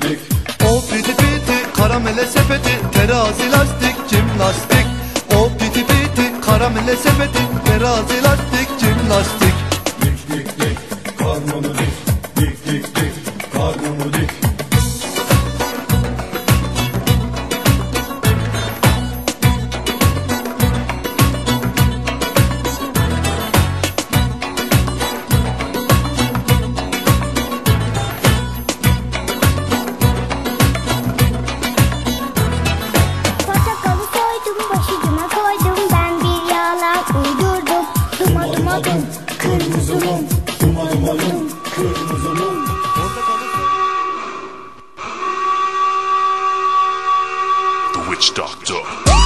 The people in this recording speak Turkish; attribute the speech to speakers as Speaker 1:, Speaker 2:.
Speaker 1: dandik O piti piti karamele sepeti Terazi lastik jimnastik.
Speaker 2: O piti piti karamele sepeti Terazi lastik jimnastik. Dik
Speaker 3: dik dik karnını Kırmızı mum
Speaker 2: Kırmızı mum
Speaker 4: The Witch Doctor.